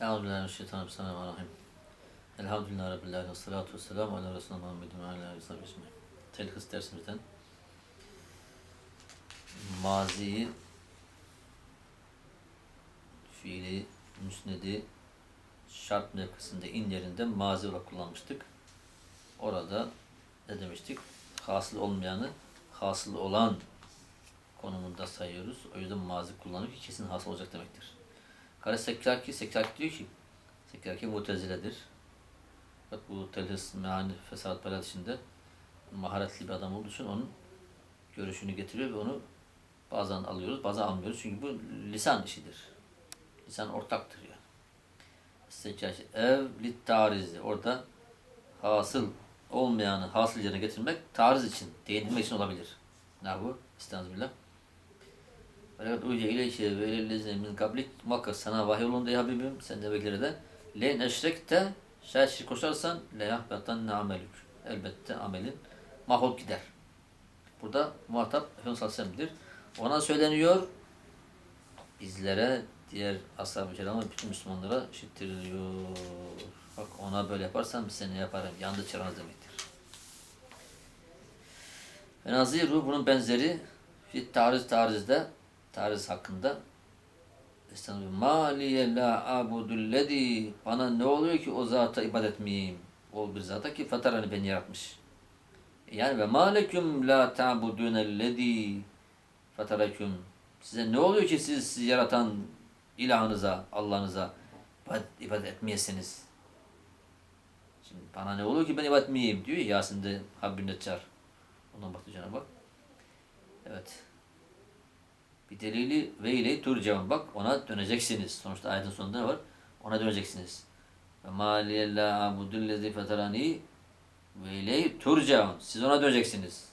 Euzubillahimineşşeytanirracim. Elhamdülillahi Rabbil alemin. Salatu vesselamu ala Resulü Muhammedin ve ala aleyhi ve sahbihi ecmaîn. Telhis dersimizden maziyi, fiili, müsnedi, şart mevkisinde in yerinde mazi olarak kullanmıştık. Orada ne demiştik? Hasıl olmayanı hasıl olan konumunda sayıyoruz. O yüzden mazi kullanıp kesin hasıl olacak demektir. Kare Sekkaki, Sekkaki diyor ki Sekkaki muteziledir. Bak bu telhis, meani, fesat, belat içinde maharetli bir adam olduğu için onun görüşünü getiriyor ve onu bazen alıyoruz, bazen almıyoruz. Çünkü bu lisan işidir. Lisan ortaktır yani. Sekkaki, ev lit. Orada hasıl olmayanı hasıl yerine getirmek tariz için, değinilmek için olabilir. Ne bu? İstanbul'da. Fakat uyce ileyke ve ilellezine min kablik muhakkak sana vahiy olundu ey Habibim sen de beklere de le neşrekte şayet şirk koşarsan le yahbetan amelük elbette amelin mahvolp gider. Burada muhatap Efendimiz Aleyhisselam'dır. Ona söyleniyor bizlere diğer ashab-ı kirama bütün Müslümanlara işittiriliyor. Bak ona böyle yaparsan seni yaparım. Yandı çıranız demektir. Ve naziru bunun benzeri fit tariz tarizde tariz hakkında. Maliye la abudullezi bana ne oluyor ki o zata ibadet etmeyeyim? O bir zata ki fatarani beni yaratmış. Yani ve maleküm la ta'budunellezi fataraküm size ne oluyor ki siz sizi yaratan ilahınıza, Allah'ınıza ibadet, ibadet etmeyesiniz? Şimdi bana ne oluyor ki ben ibadet etmeyeyim diyor ya Yasin'de Habbin Neccar. Ondan baktı Cenab-ı. Evet. Bir ve ile turcaun. Bak ona döneceksiniz. Sonuçta ayetin sonunda ne var? Ona döneceksiniz. Ve maliye la abudullezi feterani ve ile turcaun. Siz ona döneceksiniz.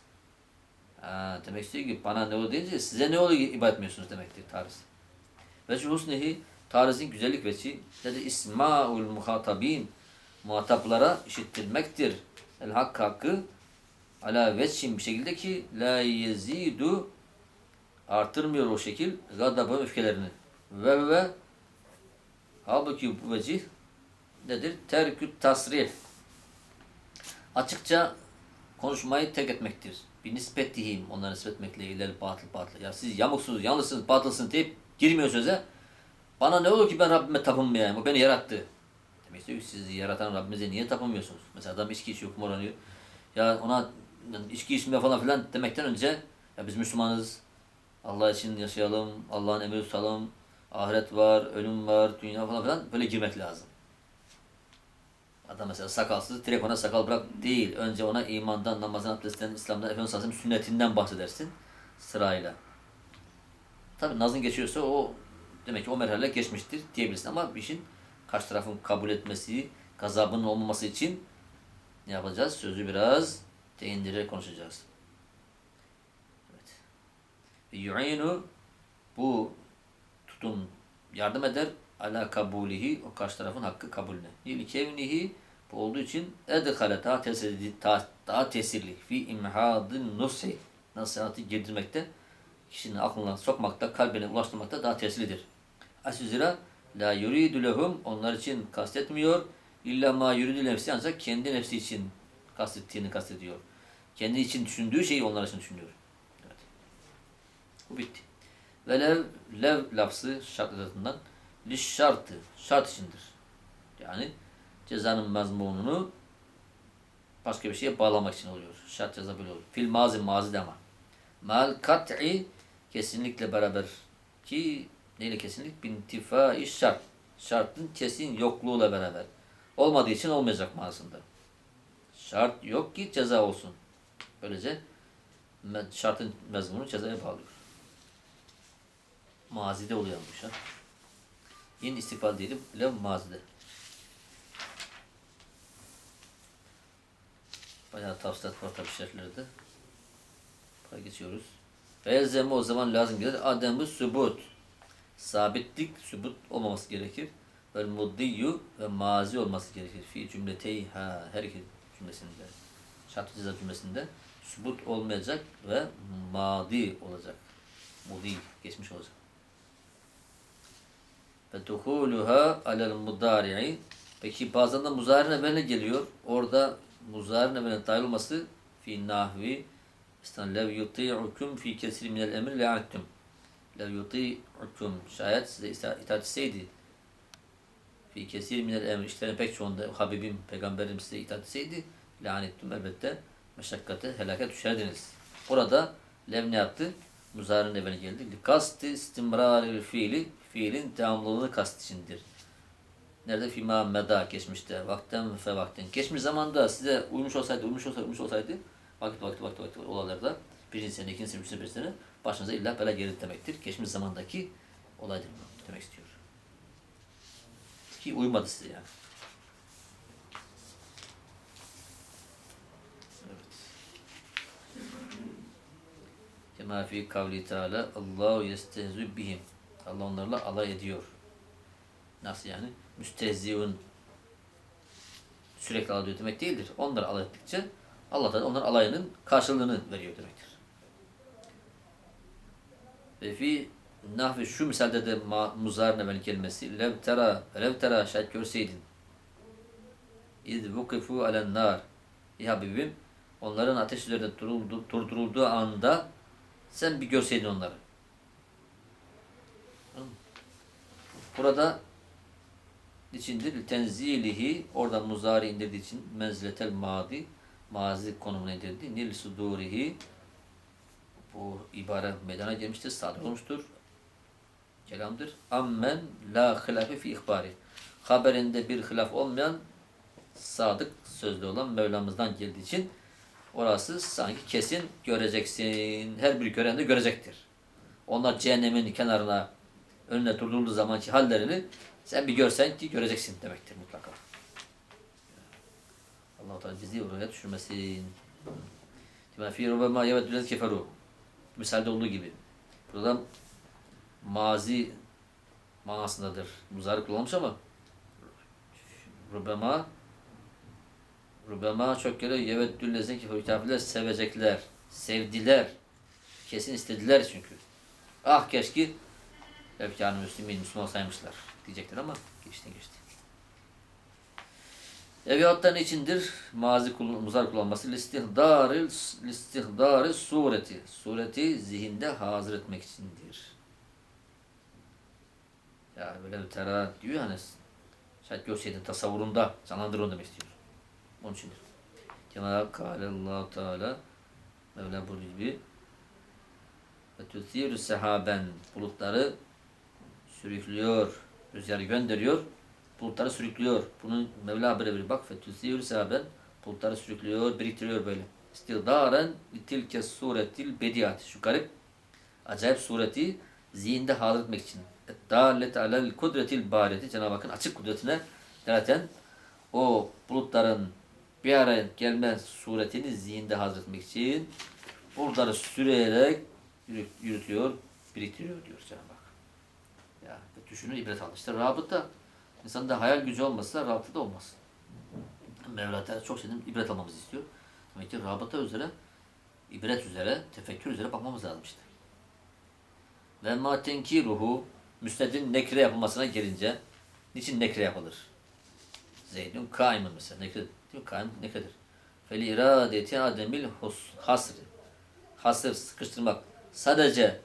Ha, demek istiyor ki bana ne oldu deyince size ne oluyor ki ibadet etmiyorsunuz demektir tariz. Ve şu husnehi tarizin güzellik veçi dedi ismaul muhatabin muhataplara işittirmektir. El hak hakkı ala veçin bir şekilde ki la yezidu artırmıyor o şekil gadabı öfkelerini. Ve ve halbuki bu vecih nedir? Terkü tasrih. Açıkça konuşmayı tek etmektir. Bir nispetihim onlara nispet etmekle ileri batıl batıl. Ya siz yamuksunuz, yanlışsınız, batılsınız deyip girmiyor söze. Bana ne olur ki ben Rabbime tapınmayayım? O beni yarattı. Demek ki sizi yaratan Rabbimize niye tapınmıyorsunuz? Mesela adam içki içiyor, kumar oynuyor. Ya ona içki içmeye falan filan demekten önce ya biz Müslümanız, Allah için yaşayalım, Allah'ın emri tutalım, ahiret var, ölüm var, dünya falan filan böyle girmek lazım. Adam mesela sakalsız, direkt ona sakal bırak değil. Önce ona imandan, namazdan, abdestten, İslam'dan, Efendimiz Aleyhisselam sünnetinden bahsedersin sırayla. Tabi nazın geçiyorsa o demek ki o merhale geçmiştir diyebilirsin ama işin karşı tarafın kabul etmesi, gazabının olmaması için ne yapacağız? Sözü biraz değindirerek konuşacağız. Yu'inu bu tutum yardım eder ala kabulihi o karşı tarafın hakkı kabulüne. Li kevnihi bu olduğu için edhale daha tesirli daha, tesirli fi imhadın nusi nasihatı girdirmekte kişinin aklına sokmakta, kalbine ulaştırmakta daha tesirlidir. Asüzira la yuridu lehum onlar için kastetmiyor. İlla ma yuridu nefsi ancak kendi nefsi için kastettiğini kastediyor. Kendi için düşündüğü şeyi onlar için düşünüyor. Bu bitti. Ve lev, lev lafzı şart edatından li şartı, şart içindir. Yani cezanın mazmununu başka bir şeye bağlamak için oluyor. Şart ceza böyle oluyor. Fil mazi mazi ama. Mal kat'i kesinlikle beraber ki neyle kesinlik? Bintifai şart. Şartın kesin yokluğuyla beraber. Olmadığı için olmayacak manasında. Şart yok ki ceza olsun. Böylece şartın mezmunu cezaya bağlıyor. Mazide oluyor bu şart. Yeni istifade değil, lev mazide. Bayağı tavsiyat var tabi şerhlerde. Buraya geçiyoruz. Ve o zaman lazım gelir. Ademü sübut. Sabitlik, sübut olmaması gerekir. Ve muddiyyu ve mazi olması gerekir. Fi cümleteyha her iki cümlesinde. Şart ceza cümlesinde sübut olmayacak ve madi olacak. Mudi geçmiş olacak. Ve duhuluha alel mudari'i. Peki bazen de muzari'nin evveline geliyor. Orada muzari'nin evveline dahil olması fi nahvi İstan lev yuti'ukum fi kesir minel emri le'anettum. Lev yuti'ukum şayet size ita- itaat etseydi fi kesir minel emri işlerin pek çoğunda Habibim, peygamberim size itaat etseydi lanettum elbette meşakkate, helake düşerdiniz. Orada lev ne yaptı? Muzarın evine geldi. Likasti istimraril fiili fiilin devamlılığını kast içindir. Nerede fima meda geçmişte vakten fe vakten. Geçmiş zamanda size uymuş olsaydı, uymuş olsaydı, uymuş olsaydı vakit vakit vakit vakit olaylarda birinci sene, ikinci sene, üçüncü sene, sene başınıza illa bela gelir demektir. Geçmiş zamandaki olaydır demek istiyor. Ki uymadı size yani. Kema fi kavli teala Allahu yestehzu bihim. Allah onlarla alay ediyor. Nasıl yani? Müstehziun sürekli alay ediyor demek değildir. Onlar alay ettikçe Allah da onların alayının karşılığını veriyor demektir. Ve fi nahvi şu misalde de muzar neveli kelimesi lev tera lev tera şayet görseydin iz vukifu alen nar ey Habibim onların ateş üzerinde duruldu, durdurulduğu anda sen bir görseydin onları. Burada içindir tenzilihi orada muzari indirdiği için menziletel madi mazi konumuna indirdi. Nil sudurihi bu ibare meydana gelmiştir, sadır olmuştur. Kelamdır. Ammen la hilafe fi ihbari. Haberinde bir hilaf olmayan sadık sözlü olan Mevlamızdan geldiği için orası sanki kesin göreceksin. Her bir gören de görecektir. Onlar cehennemin kenarına önüne durdurulduğu zamanki hallerini sen bir görsen ki göreceksin demektir mutlaka. Allah-u Teala bizi oraya düşürmesin. Kima fi rubema yevedülen keferu. Misalde olduğu gibi. Burada mazi manasındadır. Muzarı kullanmış ama rubema rubema çok kere yeveddüllezin keferu kafirler sevecekler. Sevdiler. Kesin istediler çünkü. Ah keşke Efkânı Müslümin, Müslüman saymışlar diyecekler ama geçti geçti. Eviyattan içindir mazi kul, muzar kullanması listihdaril listihdaril sureti. Sureti zihinde hazır etmek içindir. Ya böyle bir tera diyor hani şayet görseydin tasavvurunda canlandır onu demek istiyor. Onun içindir. Cenab-ı Kâle allah Teala Mevla buyurduğu gibi ve tüthîrü sehaben bulutları sürüklüyor, rüzgarı gönderiyor, bulutları sürüklüyor. Bunun Mevla veriyor. Bak fetüsiyur sahaben bulutları sürüklüyor, biriktiriyor böyle. İstidaren tilke suretil bediyat. Şu garip, acayip sureti zihinde hazır etmek için. Dalet alel kudretil bareti. Cenab-ı Hakk'ın açık kudretine zaten o bulutların bir araya gelme suretini zihinde hazır etmek için bulutları sürerek yürütüyor, biriktiriyor diyor Cenab-ı Düşünün ibret alın. İşte rabıta insanda hayal gücü olmazsa rabıta da olmaz. Mevla çok şeyden ibret almamızı istiyor. Demek ki rabıta üzere, ibret üzere, tefekkür üzere bakmamız lazım işte. Ve ma tenkiruhu müstedin nekre yapılmasına gelince niçin nekre yapılır? Zeydun kaimun mesela. Nekre, değil mi? Kaim nekredir. Fel iradeti ademil hasri. Hasır, sıkıştırmak. Sadece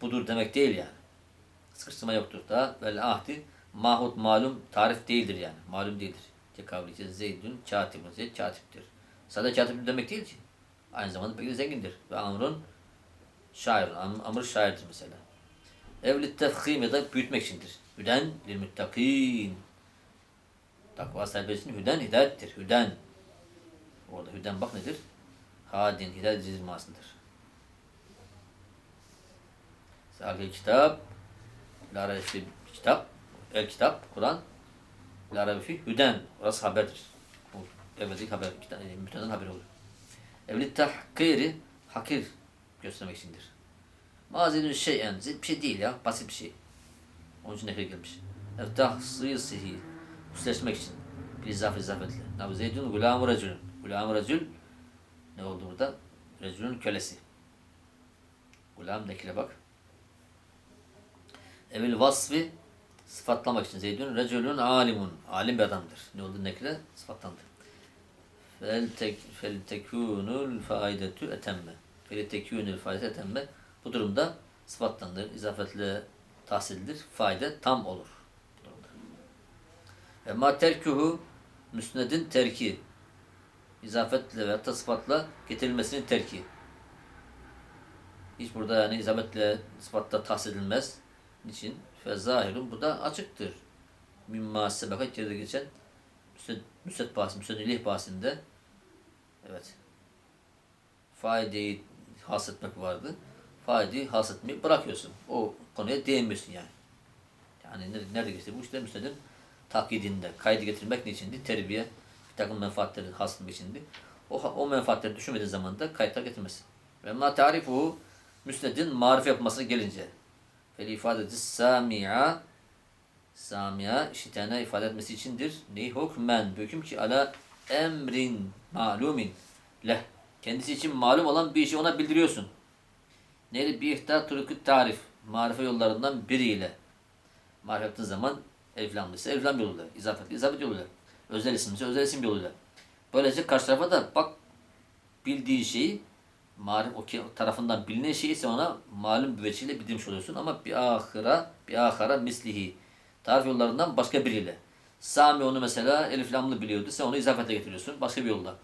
budur demek değil yani sıkıştırma yoktur da vel ahdi mahut malum tarif değildir yani. Malum değildir. Tekavlice zeydün katibun zeyd katiptir. Sadece katip demek değil ki. Aynı zamanda pek zengindir. Ve amrun şairun. Am, amr şairdir mesela. Evli tefhim ya da büyütmek içindir. Hüden lil müttakîn. Takva sahibi hüden hidayettir. Hüden. Orada hüden bak nedir? Hadin hidayet cizmasıdır. Sahil kitap La raybe fi kitap, el kitap, Kur'an. La raybe fi hüden. Orası haberdir. Bu evveldeki haber, e, müteden haber olur. Evli tahkiri, hakir göstermek içindir. Mazidun şeyen, bir şey değil ya, basit bir şey. Onun için nefret gelmiş. Ev tahsisihi, üstleşmek için. Bir izaf izafetle. Nabi Zeydun gulamu recülün. Recül, ne oldu burada? Recülün kölesi. Gulam nekile bak evil vasfi sıfatlamak için Zeydun reculun alimun. Alim bir adamdır. Ne oldu nekre? Sıfatlandı. Fel tek fel tekunul faidetu etemme. Fel tekunul faidetu etemme. Bu durumda sıfatlandır. İzafetle tahsildir. Faide tam olur. Ve ma terkuhu müsnedin terki. İzafetle ve hatta sıfatla getirilmesinin terki. Hiç burada yani izametle sıfatla tahsil edilmez. Niçin? Fezahirun bu da açıktır. Mimma sebeka geride geçen müsned bahsi, müsnedilih bahsinde evet faideyi hasretmek vardı. Faideyi hasretmeyi bırakıyorsun. O konuya değinmiyorsun yani. Yani nerede, geçti? Bu işte müsnedin taklidinde. Kaydı getirmek niçindi? Terbiye, bir takım menfaatleri hasretmek içindi. O, o menfaatleri düşünmediğin zaman da kayıtlar getirmesin. Ve ma tarifu müsnedin marif yapmasına gelince fel ifadeti sami'a sami'a işitene ifade etmesi içindir. Neyi hukmen hüküm ki ala emrin malumin leh kendisi için malum olan bir işi ona bildiriyorsun. Neydi? Bir ihtar turukut tarif marife yollarından biriyle marif yaptığın zaman elif lam ise elif lam yoluyla, izafet izafet yoluyla, özel isim ise özel isim yoluyla. Böylece karşı tarafa da bak bildiği şeyi marif o tarafından bilinen şeyi ise ona malum bir veçiyle bildirmiş oluyorsun ama bir ahira bir ahara mislihi tarif yollarından başka biriyle. Sami onu mesela elif lamlı biliyordu. Sen onu izafete getiriyorsun başka bir yolla.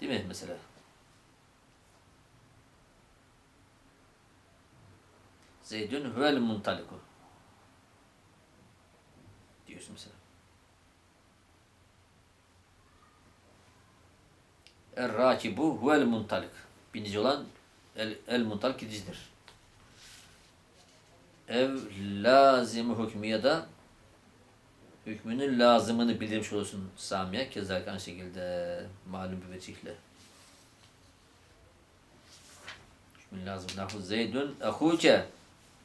Değil mi mesela? Zeydün huvel muntaliku. Diyorsun mesela. Er rakibu huvel muntalik. Binici olan el, el muntalik gidicidir. Ev lazım hükmü ya da hükmünün lazımını bildirmiş olursun Samiye. Keza aynı şekilde malum bir vecihle. Hükmün lazım. Nahu Zeydün ehuke.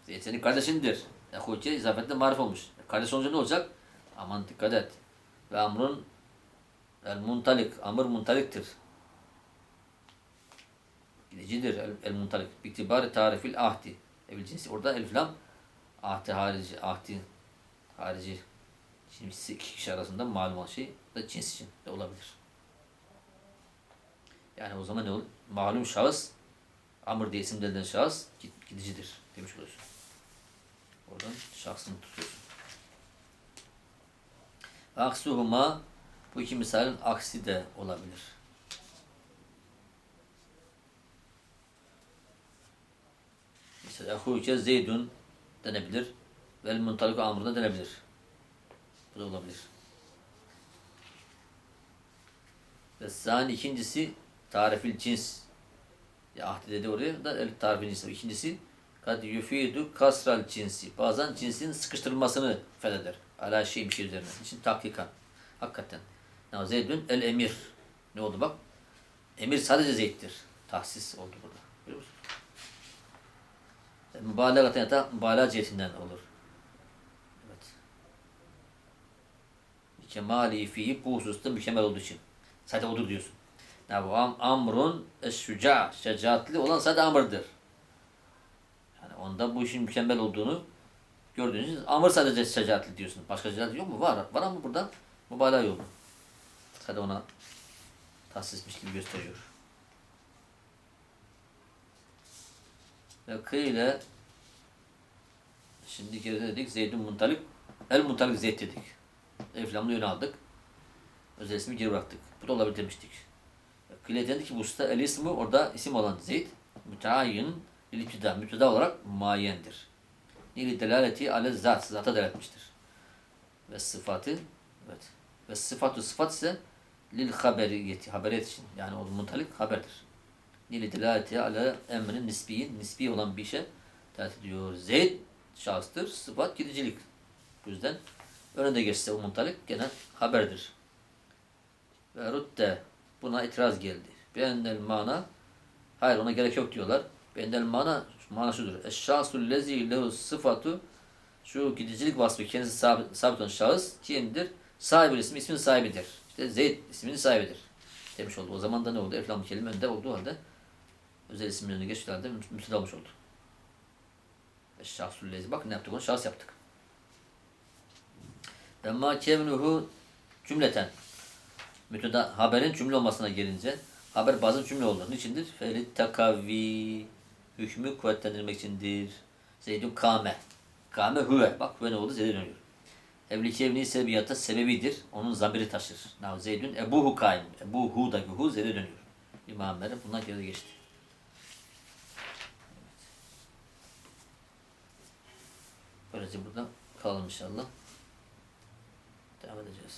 Zeyd senin kardeşindir. Ehuke izafetle marif olmuş. Kardeş olunca ne olacak? Aman dikkat et. Ve amrun el muntalik. Amr muntaliktir. Gidicidir el, el muntalik. Biktibari tarifil ahdi. Evil cinsi. Orada elif lam ahdi harici. Ahdi harici. Şimdi iki kişi arasında malum olan şey da cins için de olabilir. Yani o zaman ne olur? Malum şahıs Amr diye isim verilen şahıs gid- gidicidir demiş oluyorsun. Oradan şahsını tutuyorsun. Aksuhuma bu iki misalin aksi de olabilir. Mesela ehuke zeydun denebilir. Vel muntaliku amr da denebilir. Bu da olabilir. Ve sani ikincisi tarifil cins. Ya ahdi dedi oraya da el tarifil cins. İkincisi kad yufidu kasral cinsi. Bazen cinsin sıkıştırılmasını fetheder. Ala şey bir şey üzerine. İçin tahkikan. Hakikaten. Ya Zeydün el emir. Ne oldu bak? Emir sadece Zeyd'dir. Tahsis oldu burada. Mübalağaten ya da mübalağa cihetinden olur. Evet. Kemali fihi bu hususta mükemmel olduğu için. Sadece odur diyorsun. Ya bu am, amrun eşşüca, şecaatli olan sadece amırdır. Yani onda bu işin mükemmel olduğunu gördüğünüz için amır sadece şecaatli diyorsun. Başka şecaatli yok mu? Var. Var ama burada mübalağa yolu. Sadece ona tahsismiş gibi gösteriyor. Ve kıyle şimdi geride dedik Zeydun Muntalik El Muntalik Zeyd dedik. Elflamlı yöne aldık. Özel ismi geri bıraktık. Bu da olabilir demiştik. Kıyle dendi ki bu usta el ismi orada isim olan Zeyd müteayyin iliptida, müpteda olarak muayyendir. Nili delaleti ale zat, zata delaletmiştir. Ve sıfatı, evet. Ve sıfatı sıfat ise lil haberiyeti, haberiyet için. Yani o muntalik haberdir. Nili delaleti ala emrin nisbiyin, nisbi olan bir işe delalet ediyor. Zeyd şahıstır, sıfat gidicilik. Bu yüzden önünde geçse o muntalik gene haberdir. Ve rudde buna itiraz geldi. Beğendel mana hayır ona gerek yok diyorlar. Beğendel mana mana şudur. Eşşasul lezi lehu sıfatu şu gidicilik vasfı kendisi sabit, sabit olan şahıs kimdir? Sahibi ismi ismin sahibidir. İşte Zeyd isminin sahibidir. Demiş oldu. O zaman da ne oldu? Eflam kelime önde olduğu halde özel ismin önüne geçtiği halde müfteda olmuş oldu. Eşşasul lezi. Bak ne yaptık onu? Şahıs yaptık. Ve ma kevnuhu cümleten. Müteda haberin cümle olmasına gelince haber bazen cümle olur. Niçindir? Felit takavvi hükmü kuvvetlendirmek içindir. Zeydun kame. Kame huve. Bak huve ne oldu? Zeyd'e dönüyor. Evli kevni sebiyata sebebidir. Onun zamiri taşır. Nav Zeydun ebuhu kaim. Ebuhu da hu Zeyd'e dönüyor. İmam Mer'e bundan geride geçti. Böylece burada kalalım inşallah. Devam edeceğiz.